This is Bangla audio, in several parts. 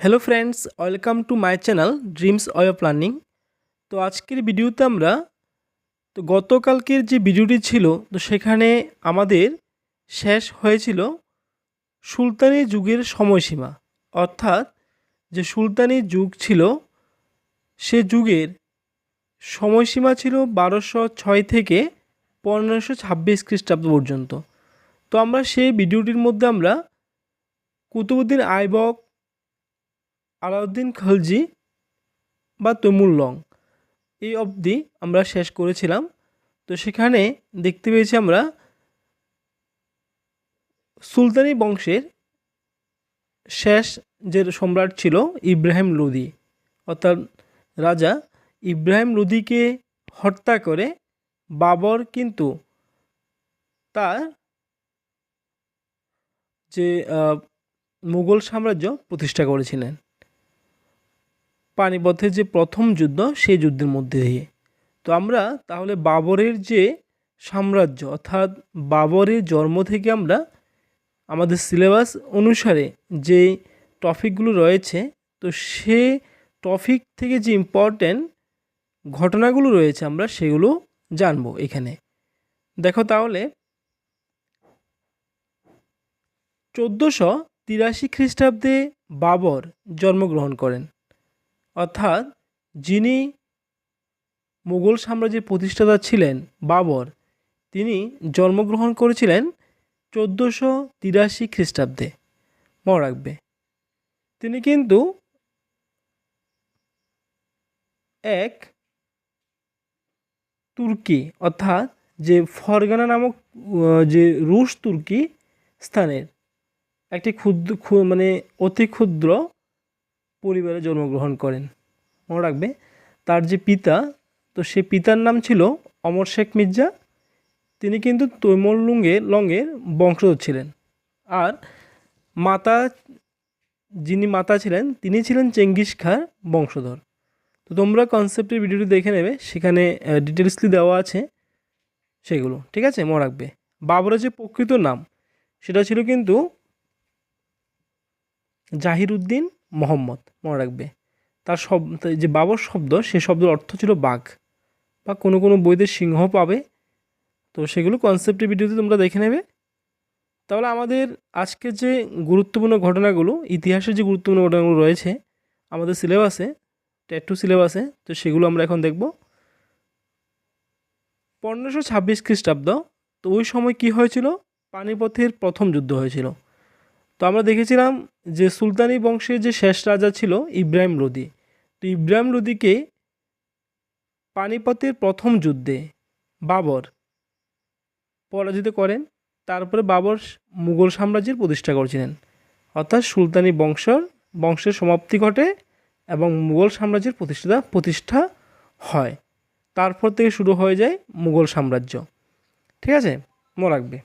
Hello friends welcome to my channel dreams অয় প্ল্যানিং তো আজকের ভিডিওতে আমরা তো গতকালকের যে ভিডিওটি ছিল, তো সেখানে আমাদের শেষ হয়েছিল সুলতানি যুগের সময়সীমা। অর্থাৎ যে সুলতানি যুগ ছিল, সে যুগের সময়সীমা ছিল বারোশো ছয় থেকে পনেরোশো ছাব্বিশ খ্রিস্টাব্দ পর্যন্ত। তো আমরা সেই ভিডিওটির মধ্যে আমরা কুতুবুদ্দিন আইবক আলাউদ্দিন খলজি বা তৈমুর এই অবধি আমরা শেষ করেছিলাম। তো সেখানে দেখতে পেয়েছি আমরা সুলতানি বংশের শেষ যে সম্রাট ছিল ইব্রাহিম লোদি, অর্থাৎ রাজা ইব্রাহিম লোদিকে হত্যা করে বাবর কিন্তু তার যে মুঘল সাম্রাজ্য প্রতিষ্ঠা করেছিলেন। পানিপথের যে প্রথম যুদ্ধ, সেই যুদ্ধের মধ্যে দিয়ে। তো আমরা তাহলে বাবরের যে সাম্রাজ্য, অর্থাৎ বাবরের জন্ম থেকে আমরা আমাদের সিলেবাস অনুসারে যে টপিকগুলো রয়েছে, তো সে টপিক থেকে যে ইম্পর্ট্যান্ট ঘটনাগুলো রয়েছে আমরা সেগুলো জানব এখানে। দেখো তাহলে, চোদ্দোশো তিরাশি খ্রিস্টাব্দে বাবর জন্মগ্রহণ করেন। অর্থাৎ যিনি মুঘল সাম্রাজ্যের প্রতিষ্ঠাতা ছিলেন, বাবর, তিনি জন্মগ্রহণ করেছিলেন চোদ্দোশো তিরাশি খ্রিস্টাব্দে। মনে রাখবে। তিনি কিন্তু এক তুর্কি, অর্থাৎ যে ফরগানা নামক যে রুশ তুর্কি স্থানের একটি ক্ষুদ্র মানে অতি ক্ষুদ্র পরিবারে জন্মগ্রহণ করেন। মনে রাখবে, তার যে পিতা, তো সে পিতার নাম ছিল অমর শেখ মির্জা। তিনি কিন্তু তৈমুর লুঙ্গে, লঙ্গের বংশধর ছিলেন। আর মাতা, যিনি মাতা ছিলেন, তিনি ছিলেন চেঙ্গিস খাঁর বংশধর। তো তোমরা কনসেপ্টের ভিডিওটি দেখে নেবে, সেখানে ডিটেলসলি দেওয়া আছে সেগুলো, ঠিক আছে? মনে রাখবে। বাবরের যে প্রকৃত নাম, সেটা ছিল কিন্তু জাহিরুদ্দিন মোহাম্মদ, মনে রাখবে। তার সব যে বাবর শব্দ সে শব্দের অর্থ ছিল বাঘ। বা কোনো কোনো বইতে সিংহ পাবে। তো সেগুলো কনসেপ্টের ভিডিওতে তোমরা দেখে নেবে। তাহলে আমাদের আজকের যে গুরুত্বপূর্ণ ঘটনাগুলো, ইতিহাসের যে গুরুত্বপূর্ণ ঘটনাগুলো রয়েছে, আমাদের সিলেবাসে ট্যাটু সিলেবাসে তো সেগুলো আমরা এখন দেখব। পনেরোশো ছাব্বিশ খ্রিস্টাব্দ, তো ওই সময় কি হয়েছিল? পানিপথের প্রথম যুদ্ধ হয়েছিল। তো আমরা দেখেছিলাম যে সুলতানি বংশের যে শেষ রাজা ছিল ইব্রাহিম লোদি তো ইব্রাহিম লোদিকে পানিপথের প্রথম যুদ্ধে বাবর পরাজিত করেন, তারপরে বাবর মুঘল সাম্রাজ্যের প্রতিষ্ঠা করেছিলেন। অর্থাৎ সুলতানি বংশর, বংশের সমাপ্তি ঘটে এবং মুঘল সাম্রাজ্যের প্রতিষ্ঠা প্রতিষ্ঠা হয়। তারপর থেকে শুরু হয়ে যায় মুঘল সাম্রাজ্য। ঠিক আছে? মনে রাখবে।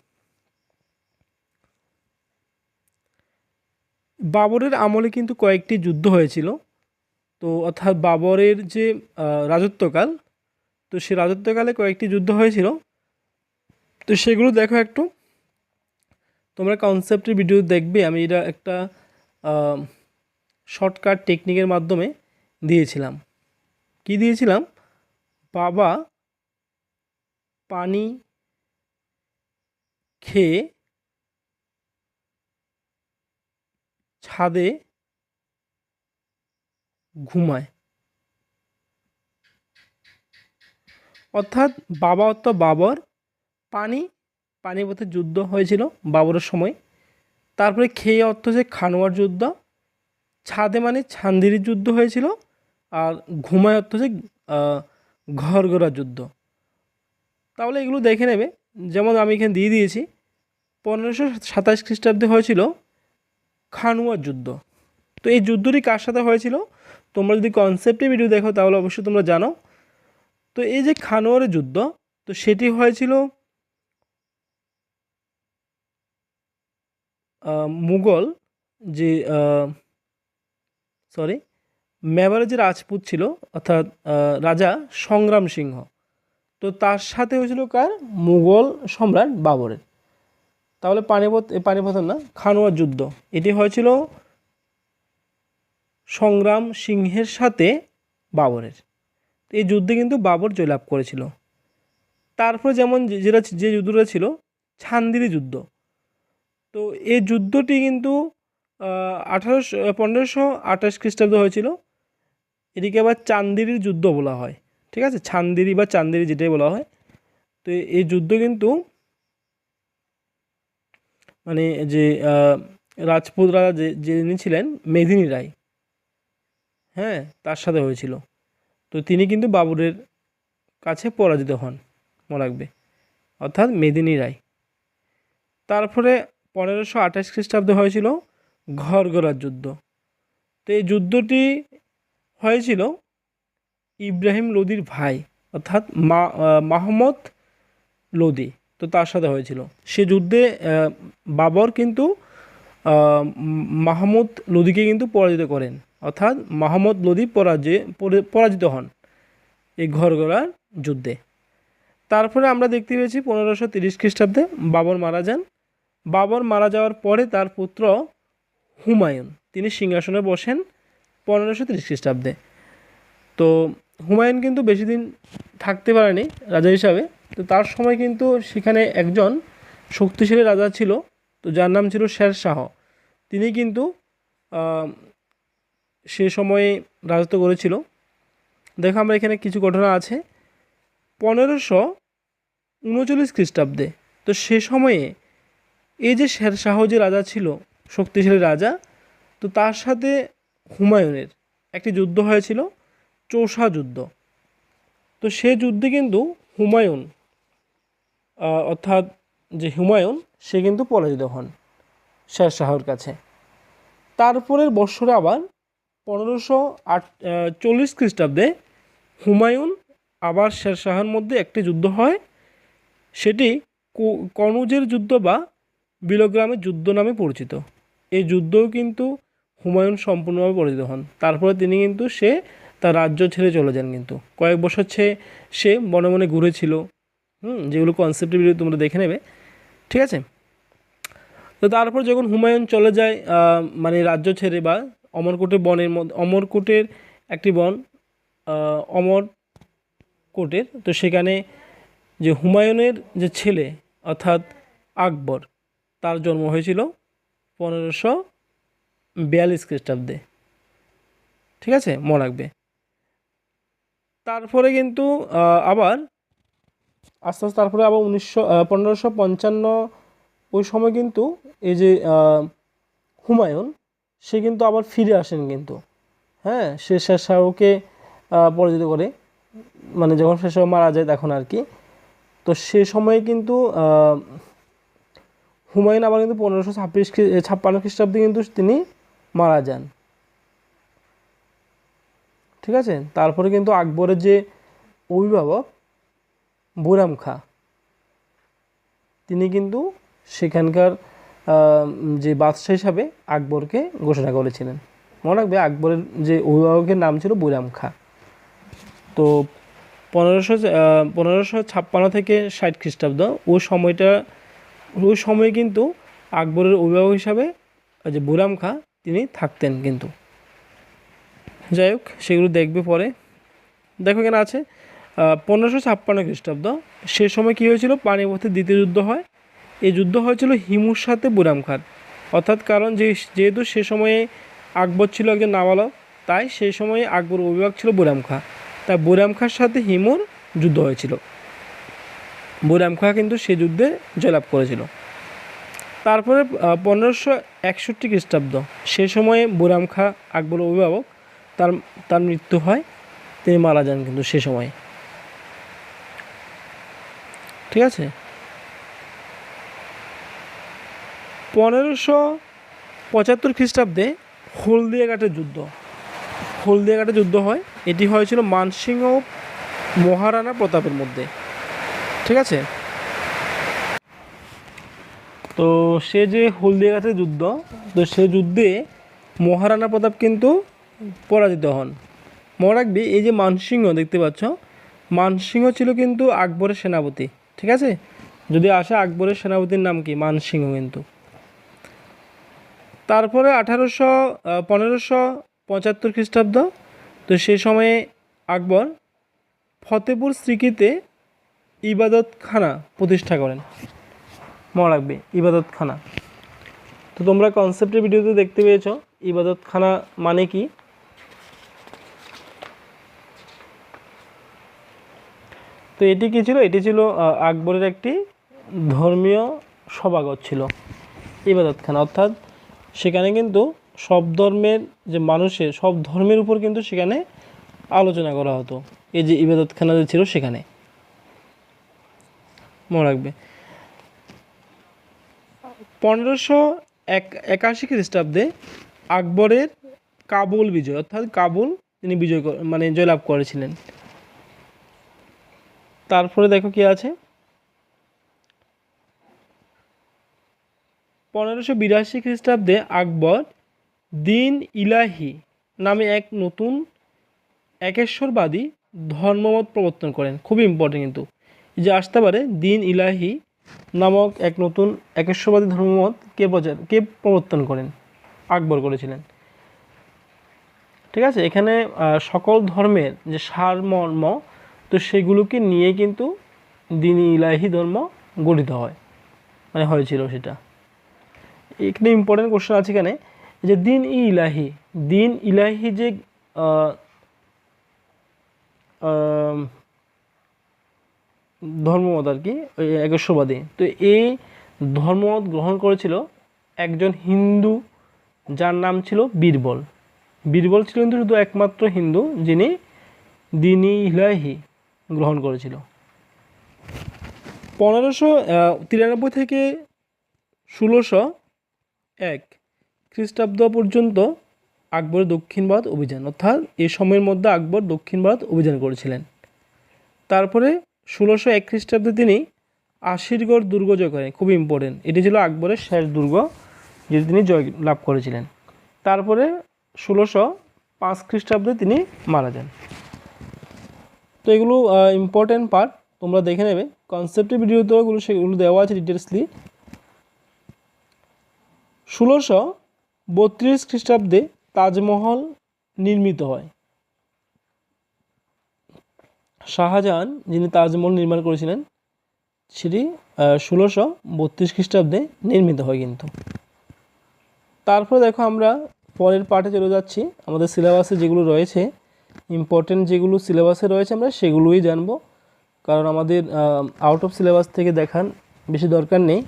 বাবরের আমলে কিন্তু কয়েকটি যুদ্ধ হয়েছিল। তো অর্থাৎ বাবরের যে রাজত্বকাল, তো সে রাজত্বকালে কয়েকটি যুদ্ধ হয়েছিল। তো সেগুলো দেখো একটু। তোমরা কনসেপ্টের ভিডিও দেখবে, আমি এটা একটা শর্টকাট টেকনিকের মাধ্যমে দিয়েছিলাম। কি দিয়েছিলাম? বাবা পানি খেয়ে ছাদে ঘুমায়। অর্থাৎ বাবা অর্থাৎ বাবর, পানি পানিপথের যুদ্ধ হয়েছিল বাবরের সময়। তারপরে খেয়ে অর্থ যে খানোয়ার যুদ্ধ। ছাদে মানে ছান্দিরির যুদ্ধ হয়েছিল আর ঘুমায় অর্থ যে ঘর গড়ার যুদ্ধ। তাহলে এগুলো দেখে নেবে। যেমন আমি এখানে দিয়ে দিয়েছি, পনেরোশো সাতাশ খ্রিস্টাব্দে হয়েছিল খানুয়ার যুদ্ধ। তো এই যুদ্ধটি কার সাথে হয়েছিল? তোমরা যদি কনসেপ্টে ভিডিও দেখো, তাহলে অবশ্যই তোমরা জানো। তো এই যে খানোয়ারের যুদ্ধ, তো সেটি হয়েছিল মুঘল যে সরি মেবারের যে রাজপুত ছিল, অর্থাৎ রাজা সংগ্রাম সিংহ। তো তার সাথে হয়েছিল কার? মুঘল সম্রাট বাবরের। তাহলে পানিপথ পানিপথের না খানোয়ার যুদ্ধ। এটি হয়েছিল সংগ্রাম সিংহের সাথে বাবরের। এই যুদ্ধে কিন্তু বাবর জয়লাভ করেছিল। তারপর যেমন যেটা যে যুদ্ধটা ছিল, ছান্দিরি যুদ্ধ। তো এই যুদ্ধটি কিন্তু আঠারোশো পনেরোশো আঠাশ খ্রিস্টাব্দে হয়েছিল। এটিকে আবার চান্দিরির যুদ্ধ বলা হয়। ঠিক আছে? ছান্দিরি বা চান্দিরি যেটাই বলা হয়। তো এই যুদ্ধ কিন্তু মানে যে রাজপুত রাজা যে, যিনি ছিলেন, মেদিনী রায়। হ্যাঁ তার সাথে হয়েছিল। তো তিনি কিন্তু বাবরের কাছে পরাজিত হন মনে রাখবে অর্থাৎ মেদিনী রায়। তারপরে পনেরোশো আঠাশ খ্রিস্টাব্দে হয়েছিল ঘরগড়ার যুদ্ধ। তো এই যুদ্ধটি হয়েছিল ইব্রাহিম লোদির ভাই, অর্থাৎ মা মাহমদ লোদি। তো তার সাথে হয়েছিল। সে যুদ্ধে বাবর কিন্তু মাহমুদ লোদিকে কিন্তু পরাজিত করেন। অর্থাৎ মাহমদ লোদি পরাজয় পরে- পরাজিত হন এই ঘরগড়ার যুদ্ধে। তারপরে আমরা দেখতে পেয়েছি পনেরোশো তিরিশ খ্রিস্টাব্দে বাবর মারা যান। বাবর মারা যাওয়ার পরে তার পুত্র হুমায়ুন, তিনি সিংহাসনে বসেন পনেরোশো তিরিশ খ্রিস্টাব্দে। তো হুমায়ুন কিন্তু বেশি দিন থাকতে পারেনি রাজা হিসাবে। তো তার সময় কিন্তু সেখানে একজন শক্তিশালী রাজা ছিল, তো যার নাম ছিল শের শাহ। তিনি কিন্তু সে সময়ে রাজত্ব করেছিল। দেখো আমরা এখানে কিছু ঘটনা আছে। পনেরোশো উনচল্লিশ খ্রিস্টাব্দে, তো সে সময়ে এই যে শের শাহ যে রাজা ছিল, শক্তিশালী রাজা, তো তার সাথে হুমায়ুনের একটি যুদ্ধ হয়েছিল, চৌষা যুদ্ধ। তো সে যুদ্ধে কিন্তু হুমায়ুন অর্থাৎ যে হুমায়ুন, সে কিন্তু পরাজিত হন শের শাহর কাছে। তারপরের বৎসরে আবার পনেরোশো আট চল্লিশ খ্রিস্টাব্দে হুমায়ুন আবার শাহের মধ্যে একটি যুদ্ধ হয়। সেটি কনুজের যুদ্ধ বা বিলগ্রামের যুদ্ধ নামে পরিচিত। এই যুদ্ধও কিন্তু হুমায়ুন সম্পূর্ণভাবে পরাজিত হন। তারপরে তিনি কিন্তু সে তার রাজ্য ছেড়ে চলে যান কিন্তু। কয়েক বছর সে মনে মনে ঘুরেছিল। হুম যেগুলো কনসেপ্টের ভিডিও তোমরা দেখে নেবে। ঠিক আছে? তো তারপর যখন হুমায়ুন চলে যায় মানে রাজ্য ছেড়ে বা অমরকোটের বনের মধ্যে অমরকোটের একটি বন আহ, অমরকোটের তো সেখানে যে হুমায়ুনের যে ছেলে অর্থাৎ আকবর তার জন্ম হয়েছিল পনেরোশো বিয়াল্লিশ খ্রিস্টাব্দে। ঠিক আছে? মনে রাখবে। তারপরে কিন্তু আবার আস্তে আস্তে তারপরে আবার উনিশশো পনেরোশো পঞ্চান্ন ওই সময় কিন্তু এই যে হুমায়ুন, সে কিন্তু আবার ফিরে আসেন কিন্তু। হ্যাঁ সে শের শাহকে পরাজিত করে। মানে যখন শের শাহ মারা যায় তখন আর কি। তো সে সময়ে কিন্তু হুমায়ুন আবার কিন্তু পনেরোশো ছাব্বিশ ছাপ্পান্ন খ্রিস্টাব্দে কিন্তু তিনি মারা যান। ঠিক আছে? তারপরে কিন্তু আকবরের যে অভিভাবক বুরাম খা। তিনি কিন্তু সেখানকার যে বাদশাহ হিসাবে আকবরকে ঘোষণা করেছিলেন। মনে রাখবে আকবরের যে অভিভাবকের নাম ছিল বুরাম খা। তো পনেরোশো পনেরোশো ছাপ্পান্ন থেকে ষাট খ্রিস্টাব্দ ওই সময়টা, ওই সময়ে কিন্তু আকবরের অভিভাবক হিসাবে যে বুরাম খা তিনি থাকতেন কিন্তু। যাই হোক, সেগুলো দেখবে পরে। দেখো এখানে আছে। পনেরোশো ছাপ্পান্ন খ্রিস্টাব্দ। সে সময় কী হয়েছিল? পানিপথের দ্বিতীয় যুদ্ধ হয়। এই যুদ্ধ হয়েছিল হিমুর সাথে বুরাম খার। অর্থাৎ কারণ যে, যেহেতু সে সময়ে আকবর ছিল একজন নাবালক, তাই সেই সময়ে আকবর অভিভাবক ছিল বুরাম খা। তাই বুরাম খার সাথে হিমুর যুদ্ধ হয়েছিল। বুরাম খা কিন্তু সে যুদ্ধে জয়লাভ করেছিল। তারপরে পনেরোশো একষট্টি খ্রিস্টাব্দ, সে সময়ে বুরাম খা আকবর অভিভাবক, তার তার মৃত্যু হয়। তিনি মারা যান কিন্তু সে সময়ে। ঠিক আছে? পনেরোশো পঁচাত্তর খ্রিস্টাব্দে হলদিয়াঘাটের যুদ্ধ। হলদিয়াঘাটের যুদ্ধ হয়। এটি হয়েছিল মানসিংহ মহারানা প্রতাপের মধ্যে। ঠিক আছে? তো সে যে হলদিয়াঘাটের যুদ্ধ, তো সে যুদ্ধে মহারানা প্রতাপ কিন্তু পরাজিত হন। মনে রাখবি, এই যে মানসিংহ দেখতে পাচ্ছ, মানসিংহ ছিল কিন্তু আকবরের সেনাপতি। ঠিক আছে? যদি আসে আকবরের সেনাপতির নাম কি? মানসিংহ কিন্তু। তারপরে আঠারোশো পনেরোশো পঁচাত্তর খ্রিস্টাব্দ, তো সে সময়ে আকবর ফতেপুর স্মৃতিতে ইবাদতখানা প্রতিষ্ঠা করেন। মনে রাখবে, ইবাদতখানা। তো তোমরা কনসেপ্টের ভিডিওতে দেখতে পেয়েছ, ইবাদতখানা মানে কি? তো এটি কী ছিল? এটি ছিল আকবরের একটি ধর্মীয় সভাগত ছিল, ইবাদতখানা। অর্থাৎ সেখানে কিন্তু সব ধর্মের যে মানুষের, সব ধর্মের উপর কিন্তু সেখানে আলোচনা করা হতো। এই যে ইবাদতখানা যে ছিল সেখানে। মনে রাখবে। পনেরোশো এক, একাশি খ্রিস্টাব্দে আকবরের কাবুল বিজয়, অর্থাৎ কাবুল তিনি বিজয় মানে জয়লাভ করেছিলেন। তারপরে দেখো কি আছে? পনেরোশো বিরাশি খ্রিস্টাব্দে আকবর দিন ইলাহি নামে এক নতুন একেশ্বরবাদী ধর্মমত প্রবর্তন করেন। খুব ইম্পর্টেন্ট কিন্তু। যে আসতে পারে, দিন ইলাহি নামক এক নতুন একেশ্বরবাদী ধর্মমত কে প্রচার, কে প্রবর্তন করেন? আকবর করেছিলেন। ঠিক আছে? এখানে সকল ধর্মের যে সারমর্ম তো সেগুলোকে নিয়ে কিন্তু দিন ইলাহি ধর্ম গঠিত হয়। মানে হয়েছিল সেটা। এখানে ইম্পর্টেন্ট কোশ্চেন আছে এখানে, যে দিন ই ইলাহি, দিন ইলাহি যে ধর্মমত আর কি একস্ববাদী তো এই ধর্মমত গ্রহণ করেছিল একজন হিন্দু, যার নাম ছিল বীরবল। বীরবল ছিল কিন্তু শুধু একমাত্র হিন্দু, যিনি দিনী ইলাহি গ্রহণ করেছিল। পনেরোশো তিরানব্বই থেকে ষোলোশো এক খ্রিস্টাব্দ পর্যন্ত আকবর দক্ষিণ ভারত অভিযান, অর্থাৎ এ সময়ের মধ্যে আকবর দক্ষিণ ভারত অভিযান করেছিলেন। তারপরে ষোলোশো এক খ্রিস্টাব্দে তিনি আশিরগড় দুর্গ জয় করেন, খুব ইম্পর্টেন্ট এটি ছিল আকবরের শেষ দুর্গ, যেটি তিনি জয় লাভ করেছিলেন। তারপরে ষোলোশো পাঁচ খ্রিস্টাব্দে তিনি মারা যান। তো এগুলো ইম্পর্টেন্ট পার্ট তোমরা দেখে নেবে। কনসেপ্টের ভিডিওতেও এগুলো সেগুলো দেওয়া আছে ডিটেলসলি ষোলোশো বত্রিশ খ্রিস্টাব্দে তাজমহল নির্মিত হয়। শাহজাহান, যিনি তাজমহল নির্মাণ করেছিলেন, সেটি ষোলোশো বত্রিশ খ্রিস্টাব্দে নির্মিত হয় কিন্তু। তারপরে দেখো আমরা পরের পার্টে চলে যাচ্ছি। আমাদের সিলেবাসে যেগুলো রয়েছে ইম্পর্টেন্ট যেগুলো সিলেবাসে রয়েছে আমরা সেগুলোই জানব। কারণ আমাদের আউট অফ সিলেবাস থেকে দেখান বেশি দরকার নেই।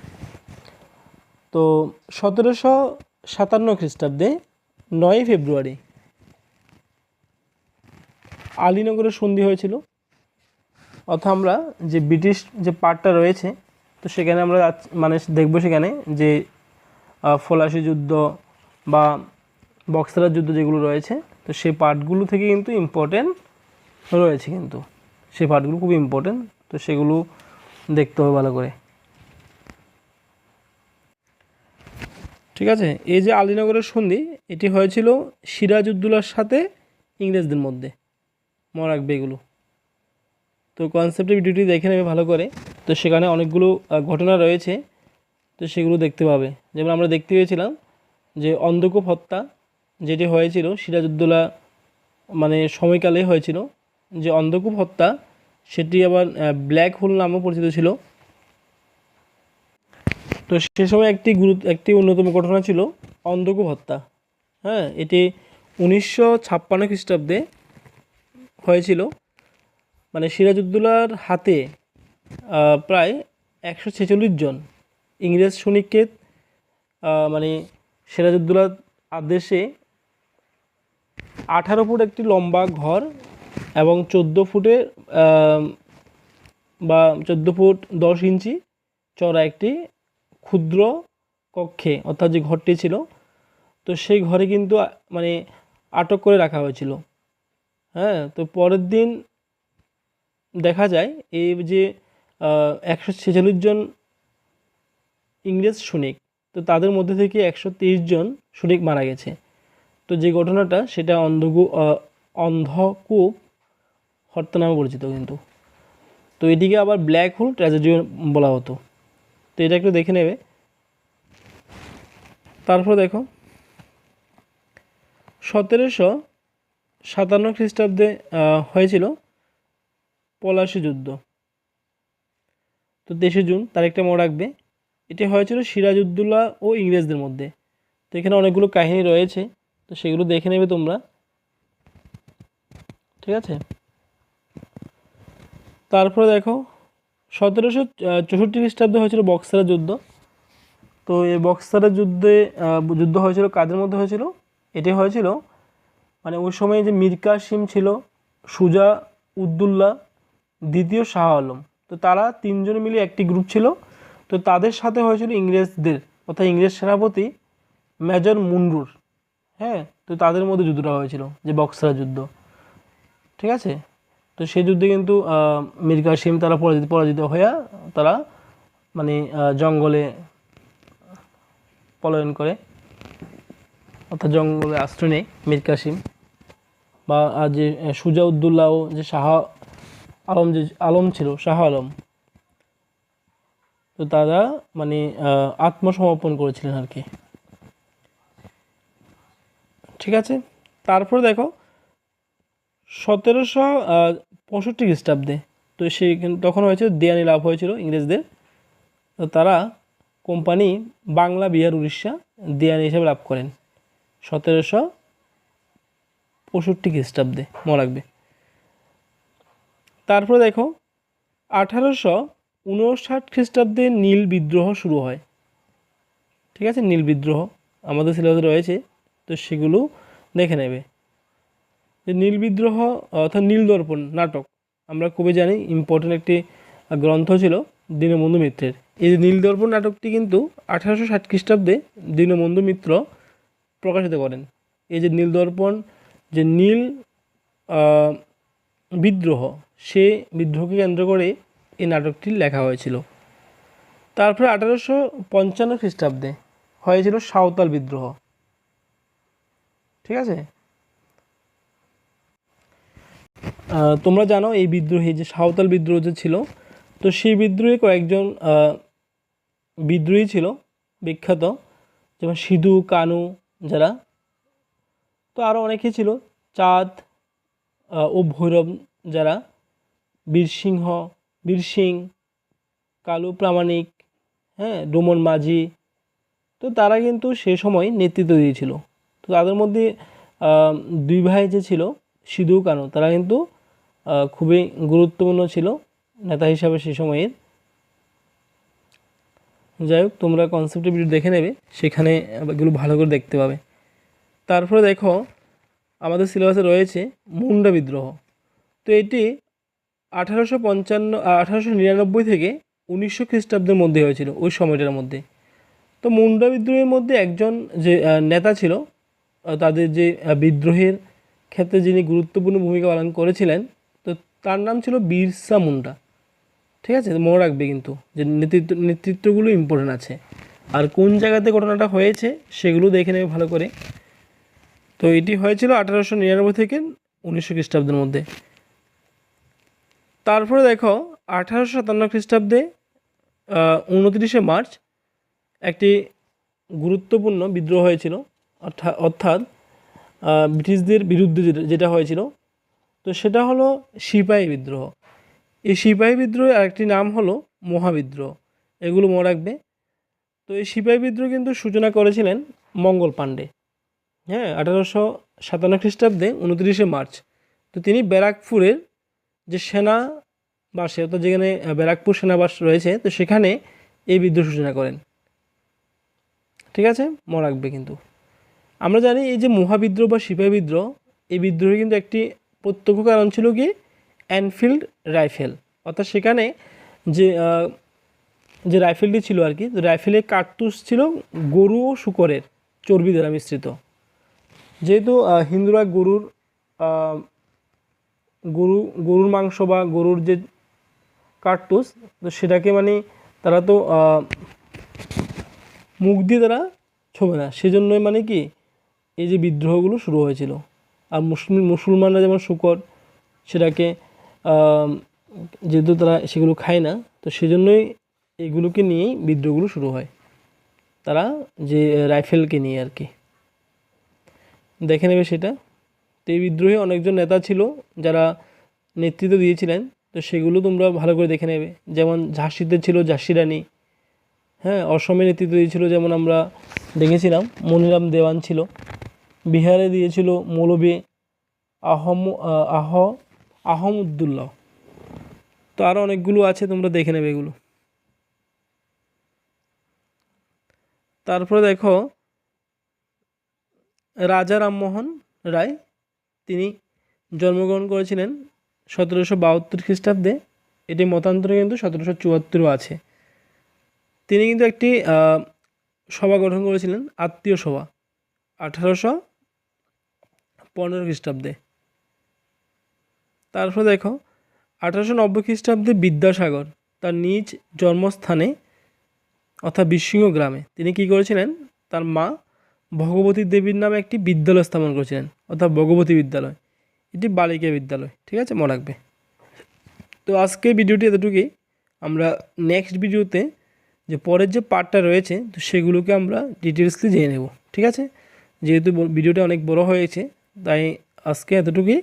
তো সতেরোশো সাতান্ন খ্রিস্টাব্দে নয় ফেব্রুয়ারি আলীনগরের সন্ধি হয়েছিল। অর্থাৎ আমরা যে ব্রিটিশ যে পার্টটা রয়েছে, তো সেখানে আমরা মানে দেখব সেখানে যে ফলাশি যুদ্ধ বা বক্সারের যুদ্ধ যেগুলো রয়েছে তো সেই পার্টগুলো থেকে কিন্তু ইম্পর্টেন্ট রয়েছে কিন্তু। সেই পার্টগুলো খুব ইম্পর্টেন্ট তো সেগুলো দেখতে হবে ভালো করে। ঠিক আছে? এই যে আলীনগরের সন্ধি, এটি হয়েছিল সিরাজউদ্দৌলার সাথে ইংরেজদের মধ্যে। মনে রাখবে এগুলো। তো কনসেপ্টের ভিডিওটি দেখে নেবে ভালো করে। তো সেখানে অনেকগুলো ঘটনা রয়েছে। তো সেগুলো দেখতে পাবে। যেমন আমরা দেখতে পেয়েছিলাম যে অন্ধকূপ হত্যা যেটি হয়েছিল, সিরাজউদ্দৌলা মানে সময়কালে হয়েছিল যে অন্ধকূপ হত্যা, সেটি আবার ব্ল্যাক হোল নামেও পরিচিত ছিল। তো সে সময় একটি গুরুত্ব একটি অন্যতম ঘটনা ছিল অন্ধকূপ হত্যা। হ্যাঁ এটি উনিশশো ছাপ্পান্ন খ্রিস্টাব্দে হয়েছিল। মানে সিরাজউদ্দৌলার হাতে প্রায় একশো ছেচল্লিশ জন ইংরেজ সৈনিককে মানে সিরাজউদ্দৌলার আদেশে আঠারো ফুট একটি লম্বা ঘর এবং চোদ্দ ফুটে বা চোদ্দ ফুট দশ ইঞ্চি চড়া একটি ক্ষুদ্র কক্ষে অর্থাৎ যে ঘরটি ছিল, তো সেই ঘরে কিন্তু মানে আটক করে রাখা হয়েছিল। হ্যাঁ তো পরের দিন দেখা যায় এই যে একশো ছেচল্লিশ জন ইংরেজ সৈনিক, তো তাদের মধ্যে থেকে একশো তেইশ জন সৈনিক মারা গেছে। তো যে ঘটনাটা, সেটা অন্ধকূ অন্ধকূপ হত্যা নামে পরিচিত কিন্তু। তো এটিকে আবার ব্ল্যাক হোল ট্র্যাজেডি বলা হতো। তো এটা একটু দেখে নেবে। তারপর দেখো, সতেরোশো সাতান্ন খ্রিস্টাব্দে হয়েছিল পলাশী যুদ্ধ। তো তেইশে জুন তারিখটা মনে রাখবে এটি হয়েছিল সিরাজউদ্দৌলা ও ইংরেজদের মধ্যে। তো এখানে অনেকগুলো কাহিনী রয়েছে। তো সেগুলো দেখে নেবে তোমরা। ঠিক আছে? তারপরে দেখো, সতেরোশো চৌষট্টি খ্রিস্টাব্দে হয়েছিল বক্সারের যুদ্ধ। তো এই বক্সারের যুদ্ধে যুদ্ধ হয়েছিল কাদের মধ্যে হয়েছিল? এটি হয়েছিল মানে ওই সময় যে মীর কাসিম ছিল, সুজা উদ্দুল্লাহ দ্বিতীয় শাহ আলম। তো তারা তিনজন মিলে একটি গ্রুপ ছিল। তো তাদের সাথে হয়েছিল ইংরেজদের, অর্থাৎ ইংরেজ সেনাপতি মেজর মুন্ডুর। হ্যাঁ তো তাদের মধ্যে যুদ্ধটা হয়েছিল, যে বক্সার যুদ্ধ। ঠিক আছে? তো সেই যুদ্ধে কিন্তু মীর কাসিম তারা পরাজিত পরাজিত হয়ে তারা মানে জঙ্গলে পলায়ন করে। অর্থাৎ জঙ্গলে আশ্রয় নেয় মীর কাসিম বা যে ও যে শাহ আলম যে, আলম ছিল, শাহ আলম। তো তারা মানে আত্মসমর্পণ করেছিলেন আর কি। ঠিক আছে? তারপরে দেখো, সতেরোশো পঁয়ষট্টি খ্রিস্টাব্দে, তো সেই তখন হয়েছে দেয়ানি লাভ হয়েছিল ইংরেজদের। তো তারা কোম্পানি বাংলা, বিহার, উড়িষ্যা দেয়ানি হিসাবে লাভ করেন, সতেরোশো পঁয়ষট্টি খ্রিস্টাব্দে, মনে রাখবে। তারপরে দেখো, আঠারোশো উনষাট খ্রিস্টাব্দে নীল বিদ্রোহ শুরু হয়। ঠিক আছে? নীল বিদ্রোহ আমাদের সিলেবাসে রয়েছে। তো সেগুলো দেখে নেবে। যে নীল বিদ্রোহ, অর্থাৎ নীল দর্পণ নাটক, আমরা খুবই জানি ইম্পর্টেন্ট একটি গ্রন্থ ছিল দীনবন্ধু মিত্রের। এই যে নীল দর্পণ নাটকটি কিন্তু আঠারোশো ষাট খ্রিস্টাব্দে দীনবন্ধু মিত্র প্রকাশিত করেন। এই যে নীল দর্পণ, যে নীল বিদ্রোহ, সে বিদ্রোহকে কেন্দ্র করে এই নাটকটি লেখা হয়েছিল। তারপরে আঠারোশো পঞ্চান্ন খ্রিস্টাব্দে হয়েছিল সাঁওতাল বিদ্রোহ। ঠিক আছে? তোমরা জানো এই বিদ্রোহী যে সাঁওতাল বিদ্রোহ যে ছিল, তো সেই বিদ্রোহে কয়েকজন বিদ্রোহী ছিল, বিখ্যাত, যেমন সিধু, কানু, যারা, তো আরও অনেকেই ছিল, চাঁদ ও ভৈরব যারা বীরসিংহ বীরসিং কালু প্রামাণিক হ্যাঁ ডোমন মাঝি, তো তারা কিন্তু সে সময় নেতৃত্ব দিয়েছিল। তো তাদের মধ্যে দুই ভাই যে ছিল, সিধু কানু, তারা কিন্তু খুবই গুরুত্বপূর্ণ ছিল নেতা হিসাবে সে সময়ের। যাই হোক, তোমরা কনসেপ্টের ভিডিও দেখে নেবে, সেখানে এগুলো ভালো করে দেখতে পাবে। তারপরে দেখো, আমাদের সিলেবাসে রয়েছে মুন্ডা বিদ্রোহ। তো এটি আঠারোশো পঞ্চান্ন আঠারোশো নিরানব্বই থেকে উনিশশো খ্রিস্টাব্দের মধ্যে হয়েছিল, ওই সময়টার মধ্যে। তো মুন্ডা বিদ্রোহের মধ্যে একজন যে নেতা ছিল তাদের যে বিদ্রোহের ক্ষেত্রে যিনি গুরুত্বপূর্ণ ভূমিকা পালন করেছিলেন, তো তার নাম ছিল বিরসা মুন্ডা। ঠিক আছে? মনে রাখবে কিন্তু যে নেতৃত্ব, নেতৃত্বগুলো ইম্পর্টেন্ট আছে। আর কোন জায়গাতে ঘটনাটা হয়েছে, সেগুলো দেখে নেবে ভালো করে। তো এটি হয়েছিল আঠারোশো নিরানব্বই থেকে উনিশশো খ্রিস্টাব্দের মধ্যে। তারপরে দেখো, আঠারোশো সাতান্ন খ্রিস্টাব্দে উনত্রিশে মার্চ একটি গুরুত্বপূর্ণ বিদ্রোহ হয়েছিল। অর্থাৎ অর্থাৎ ব্রিটিশদের বিরুদ্ধে যেটা- হয়েছিল, তো সেটা হলো সিপাহী বিদ্রোহ। এই সিপাহী বিদ্রোহের আরেকটি নাম হলো মহাবিদ্রোহ। এগুলো মনে রাখবে। তো এই সিপাহী বিদ্রোহ কিন্তু সূচনা করেছিলেন মঙ্গল পাণ্ডে। হ্যাঁ আঠারোশো সাতান্ন খ্রিস্টাব্দে উনত্রিশে মার্চ। তো তিনি ব্যারাকপুরের যে সেনা বাসে অর্থাৎ যেখানে ব্যারাকপুর সেনাবাস রয়েছে, তো সেখানে এই বিদ্রোহ সূচনা করেন। ঠিক আছে? মনে রাখবে কিন্তু। আমরা জানি এই যে মহাবিদ্রোহ বা সিপাহী বিদ্রোহ, এই বিদ্রোহের কিন্তু একটি প্রত্যক্ষ কারণ ছিল কি? অ্যানফিল্ড রাইফেল অর্থাৎ সেখানে যে যে রাইফেলটি ছিল আর কি রাইফেলের কার্তুস ছিল গরু ও শুকরের চর্বি দ্বারা মিশ্রিত। যেহেতু হিন্দুরা গরুর গরু, গরুর মাংস বা গরুর যে কার্তুস, তো সেটাকে মানে তারা তো মুখ দিয়ে তারা ছোবে না। সেজন্যই মানে কি? এই যে বিদ্রোহগুলো শুরু হয়েছিল। আর মুসলিম, মুসলমানরা যেমন শুকর, সেটাকে যেহেতু তারা সেগুলো খায় না, তো সেজন্যই এগুলোকে নিয়েই বিদ্রোহগুলো শুরু হয়। তারা যে রাইফেলকে নিয়ে আর কি। দেখে নেবে সেটা। তো এই বিদ্রোহে অনেকজন নেতা ছিল, যারা নেতৃত্ব দিয়েছিলেন, তো সেগুলো তোমরা ভালো করে দেখে নেবে। যেমন ঝাঁসিতে ছিল ঝাঁসি রানী। হ্যাঁ অসমে নেতৃত্ব দিয়েছিল, যেমন আমরা দেখেছিলাম, মনিরাম দেওয়ান ছিল। বিহারে দিয়েছিল মৌলবী আহম আহ, আহ আহমদুল্লাহ। তো আরও অনেকগুলো আছে তোমরা দেখে নেবে এগুলো। তারপরে দেখো রাজা রামমোহন রায় তিনি জন্মগ্রহণ করেছিলেন সতেরোশো বাহাত্তর খ্রিস্টাব্দে। এটি মতান্তরে কিন্তু সতেরোশো চুয়াত্তরও আছে। তিনি কিন্তু একটি সভা গঠন করেছিলেন আত্মীয় সভা। আঠারোশো পনেরো খ্রিস্টাব্দে। তারপরে দেখো, আঠারোশো নব্বই খ্রিস্টাব্দে বিদ্যাসাগর তার নিজ জন্মস্থানে, অর্থাৎ বিশ্বসিংহ গ্রামে, তিনি কী করেছিলেন? তার মা ভগবতী দেবীর নামে একটি বিদ্যালয় স্থাপন করেছিলেন, অর্থাৎ ভগবতী বিদ্যালয়। এটি বালিকা বিদ্যালয়, ঠিক আছে? মনে রাখবে। তো আজকে ভিডিওটি এতটুকুই। আমরা নেক্সট ভিডিওতে যে পরের যে পার্টটা রয়েছে, তো সেগুলোকে আমরা ডিটেলসলি জেনে নেব, ঠিক আছে? যেহেতু ভিডিওটা অনেক বড় হয়েছে তাই আজকে এতটুকুই।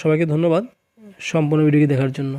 সবাইকে ধন্যবাদ সম্পূর্ণ ভিডিওটি দেখার জন্য।